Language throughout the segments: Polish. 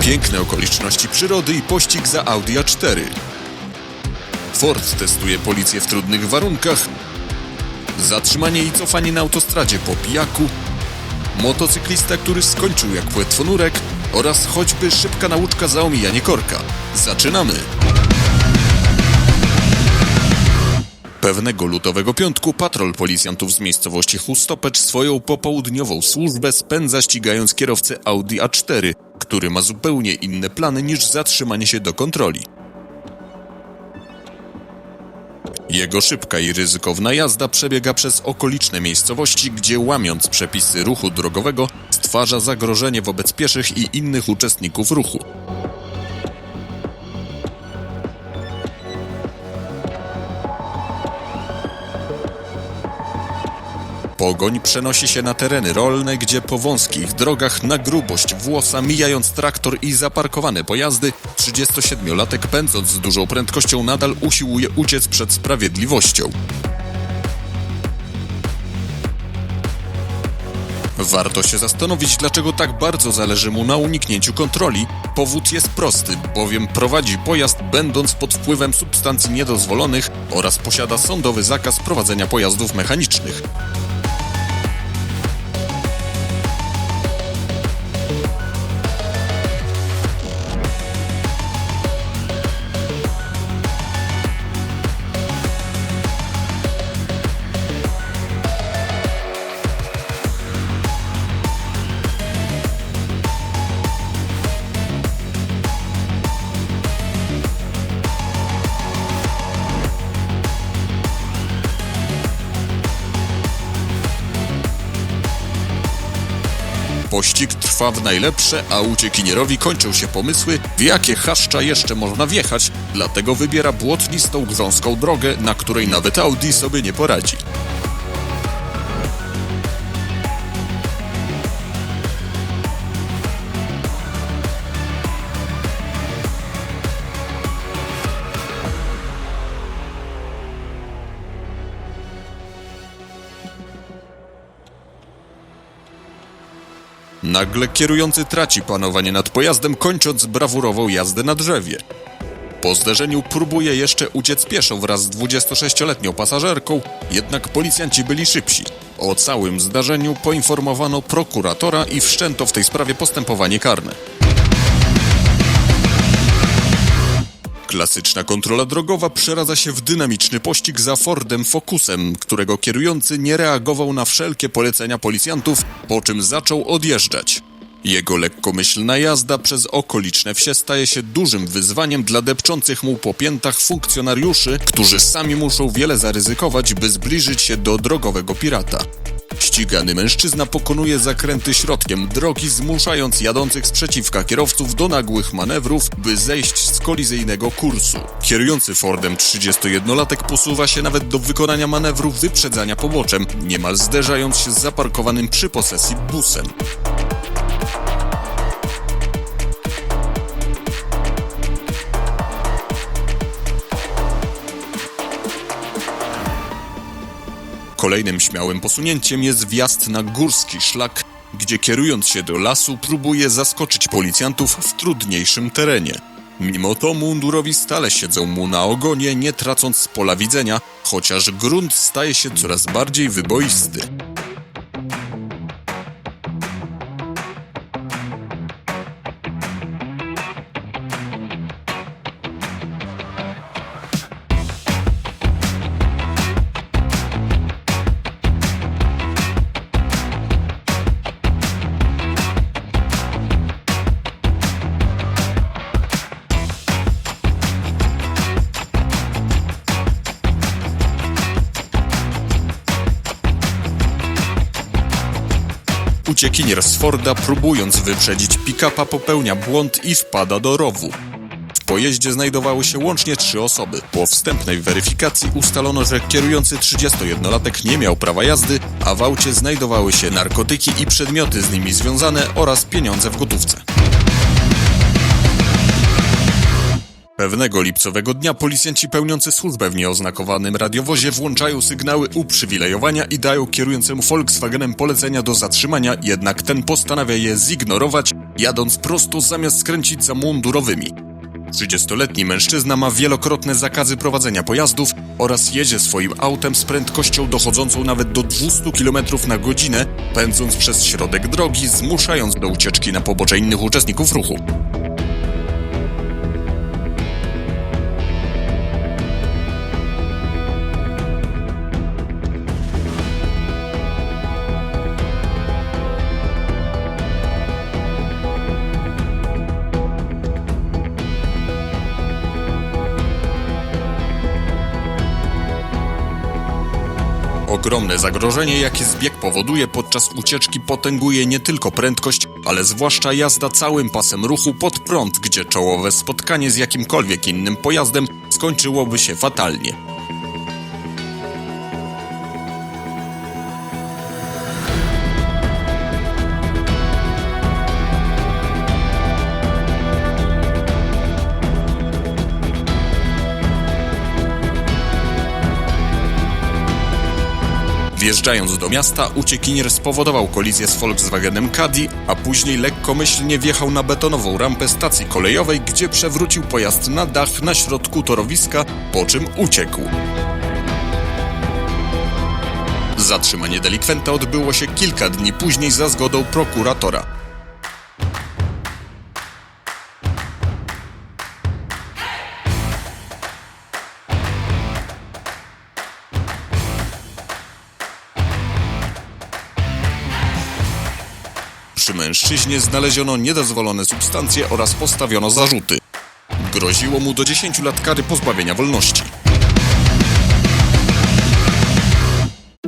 Piękne okoliczności przyrody i pościg za Audi A4. Ford testuje policję w trudnych warunkach. Zatrzymanie i cofanie na autostradzie po pijaku. Motocyklista, który skończył jak płetwonurek oraz choćby szybka nauczka za omijanie korka. Zaczynamy! Pewnego lutowego piątku patrol policjantów z miejscowości Chustopecz swoją popołudniową służbę spędza ścigając kierowcę Audi A4, który ma zupełnie inne plany niż zatrzymanie się do kontroli. Jego szybka i ryzykowna jazda przebiega przez okoliczne miejscowości, gdzie łamiąc przepisy ruchu drogowego stwarza zagrożenie wobec pieszych i innych uczestników ruchu. Pogoń przenosi się na tereny rolne, gdzie po wąskich drogach na grubość włosa, mijając traktor i zaparkowane pojazdy, 37-latek pędząc z dużą prędkością nadal usiłuje uciec przed sprawiedliwością. Warto się zastanowić, dlaczego tak bardzo zależy mu na uniknięciu kontroli. Powód jest prosty, bowiem prowadzi pojazd będąc pod wpływem substancji niedozwolonych oraz posiada sądowy zakaz prowadzenia pojazdów mechanicznych. Pościg trwa w najlepsze, a uciekinierowi kończą się pomysły, w jakie chaszcza jeszcze można wjechać, dlatego wybiera błotnistą, grząską drogę, na której nawet Audi sobie nie poradzi. Nagle kierujący traci panowanie nad pojazdem, kończąc brawurową jazdę na drzewie. Po zderzeniu próbuje jeszcze uciec pieszo wraz z 26-letnią pasażerką, jednak policjanci byli szybsi. O całym zdarzeniu poinformowano prokuratora i wszczęto w tej sprawie postępowanie karne. Klasyczna kontrola drogowa przeradza się w dynamiczny pościg za Fordem Focusem, którego kierujący nie reagował na wszelkie polecenia policjantów, po czym zaczął odjeżdżać. Jego lekkomyślna jazda przez okoliczne wsie staje się dużym wyzwaniem dla depczących mu po piętach funkcjonariuszy, którzy sami muszą wiele zaryzykować, by zbliżyć się do drogowego pirata. Ścigany mężczyzna pokonuje zakręty środkiem drogi, zmuszając jadących sprzeciwka kierowców do nagłych manewrów, by zejść z kolizyjnego kursu. Kierujący Fordem 31-latek posuwa się nawet do wykonania manewru wyprzedzania poboczem, niemal zderzając się z zaparkowanym przy posesji busem. Kolejnym śmiałym posunięciem jest wjazd na górski szlak, gdzie kierując się do lasu próbuje zaskoczyć policjantów w trudniejszym terenie. Mimo to mundurowi stale siedzą mu na ogonie, nie tracąc pola widzenia, chociaż grunt staje się coraz bardziej wyboisty. Uciekinier z Forda, próbując wyprzedzić pick-upa, popełnia błąd i wpada do rowu. W pojeździe znajdowały się łącznie trzy osoby. Po wstępnej weryfikacji ustalono, że kierujący 31-latek nie miał prawa jazdy, a w aucie znajdowały się narkotyki i przedmioty z nimi związane oraz pieniądze w gotówce. Pewnego lipcowego dnia policjanci pełniący służbę w nieoznakowanym radiowozie włączają sygnały uprzywilejowania i dają kierującemu Volkswagenem polecenia do zatrzymania, jednak ten postanawia je zignorować, jadąc prosto zamiast skręcić za mundurowymi. 30-letni mężczyzna ma wielokrotne zakazy prowadzenia pojazdów oraz jedzie swoim autem z prędkością dochodzącą nawet do 200 km na godzinę, pędząc przez środek drogi, zmuszając do ucieczki na pobocze innych uczestników ruchu. Ogromne zagrożenie, jakie zbieg powoduje podczas ucieczki, potęguje nie tylko prędkość, ale zwłaszcza jazda całym pasem ruchu pod prąd, gdzie czołowe spotkanie z jakimkolwiek innym pojazdem skończyłoby się fatalnie. Wjeżdżając do miasta, uciekinier spowodował kolizję z Volkswagenem Caddy, a później lekkomyślnie wjechał na betonową rampę stacji kolejowej, gdzie przewrócił pojazd na dach na środku torowiska, po czym uciekł. Zatrzymanie delikwenta odbyło się kilka dni później za zgodą prokuratora. Przy mężczyźnie znaleziono niedozwolone substancje oraz postawiono zarzuty. Groziło mu do 10 lat kary pozbawienia wolności.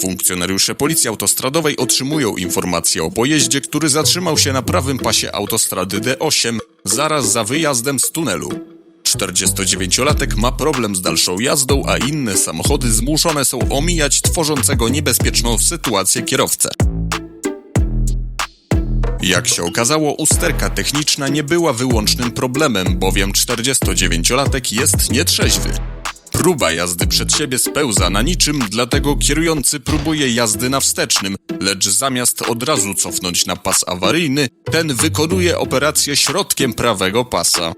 Funkcjonariusze policji autostradowej otrzymują informację o pojeździe, który zatrzymał się na prawym pasie autostrady D8 zaraz za wyjazdem z tunelu. 49-latek ma problem z dalszą jazdą, a inne samochody zmuszone są omijać tworzącego niebezpieczną sytuację kierowcę. Jak się okazało, usterka techniczna nie była wyłącznym problemem, bowiem 49-latek jest nietrzeźwy. Próba jazdy przed siebie spełza na niczym, dlatego kierujący próbuje jazdy na wstecznym, lecz zamiast od razu cofnąć na pas awaryjny, ten wykonuje operację środkiem prawego pasa.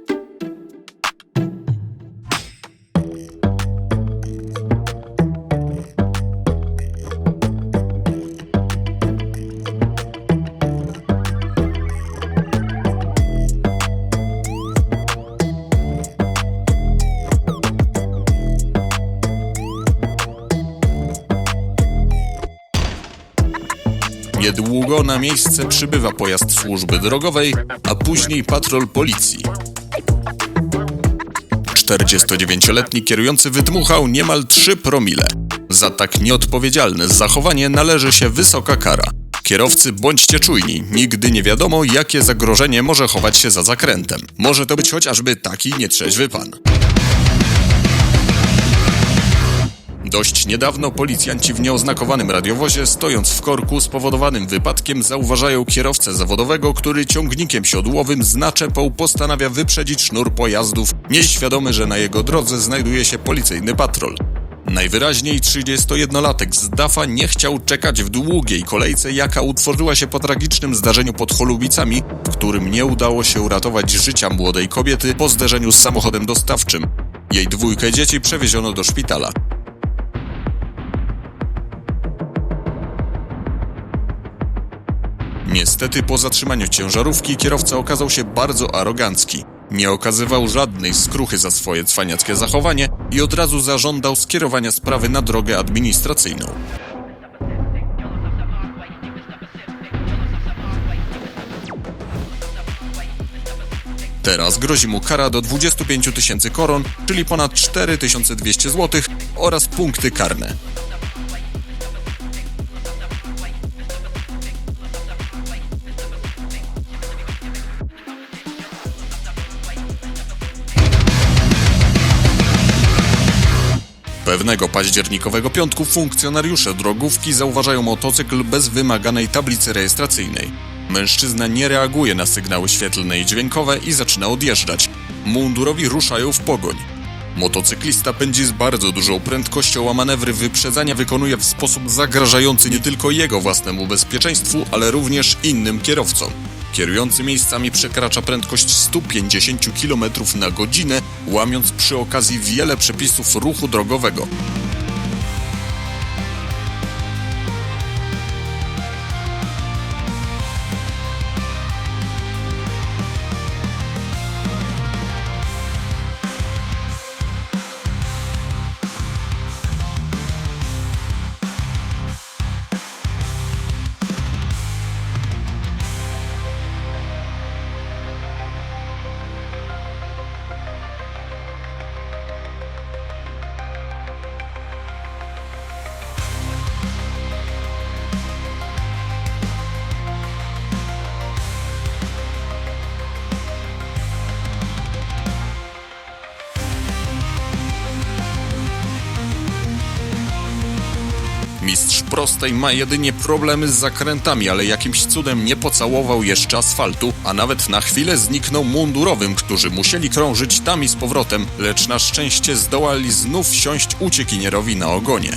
Niedługo na miejsce przybywa pojazd służby drogowej, a później patrol policji. 49-letni kierujący wydmuchał niemal 3 promile. Za tak nieodpowiedzialne zachowanie należy się wysoka kara. Kierowcy bądźcie czujni, nigdy nie wiadomo, jakie zagrożenie może chować się za zakrętem. Może to być chociażby taki nietrzeźwy pan. Dość niedawno policjanci w nieoznakowanym radiowozie, stojąc w korku spowodowanym wypadkiem, zauważają kierowcę zawodowego, który ciągnikiem siodłowym z naczepą postanawia wyprzedzić sznur pojazdów, nieświadomy, że na jego drodze znajduje się policyjny patrol. Najwyraźniej 31-latek z Dafa nie chciał czekać w długiej kolejce, jaka utworzyła się po tragicznym zdarzeniu pod Holubicami, w którym nie udało się uratować życia młodej kobiety po zderzeniu z samochodem dostawczym. Jej dwójkę dzieci przewieziono do szpitala. Niestety po zatrzymaniu ciężarówki kierowca okazał się bardzo arogancki. Nie okazywał żadnej skruchy za swoje cwaniackie zachowanie i od razu zażądał skierowania sprawy na drogę administracyjną. Teraz grozi mu kara do 25 tysięcy koron, czyli ponad 4200 zł oraz punkty karne. Pewnego październikowego piątku funkcjonariusze drogówki zauważają motocykl bez wymaganej tablicy rejestracyjnej. Mężczyzna nie reaguje na sygnały świetlne i dźwiękowe i zaczyna odjeżdżać. Mundurowi ruszają w pogoń. Motocyklista pędzi z bardzo dużą prędkością, a manewry wyprzedzania wykonuje w sposób zagrażający nie tylko jego własnemu bezpieczeństwu, ale również innym kierowcom. Kierujący miejscami przekracza prędkość 150 km na godzinę, łamiąc przy okazji wiele przepisów ruchu drogowego. Prostej ma jedynie problemy z zakrętami, ale jakimś cudem nie pocałował jeszcze asfaltu, a nawet na chwilę zniknął mundurowym, którzy musieli krążyć tam i z powrotem, lecz na szczęście zdołali znów siąść uciekinierowi na ogonie.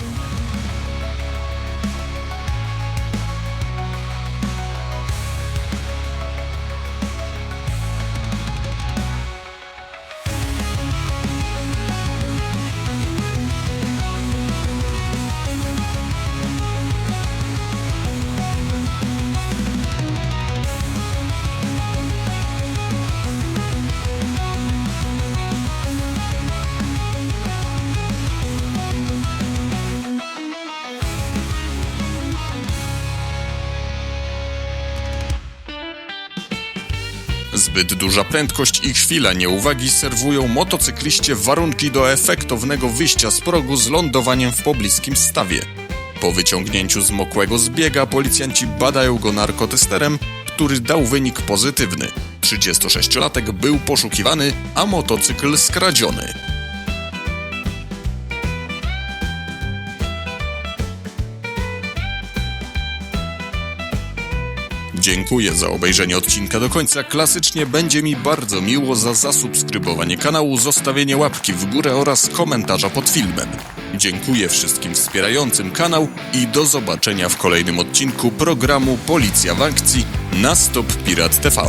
Zbyt duża prędkość i chwila nieuwagi serwują motocykliście warunki do efektownego wyjścia z progu z lądowaniem w pobliskim stawie. Po wyciągnięciu zmokłego zbiega policjanci badają go narkotesterem, który dał wynik pozytywny. 36-latek był poszukiwany, a motocykl skradziony. Dziękuję za obejrzenie odcinka do końca. Klasycznie będzie mi bardzo miło za zasubskrybowanie kanału, zostawienie łapki w górę oraz komentarza pod filmem. Dziękuję wszystkim wspierającym kanał i do zobaczenia w kolejnym odcinku programu Policja w akcji na Stop Pirat TV.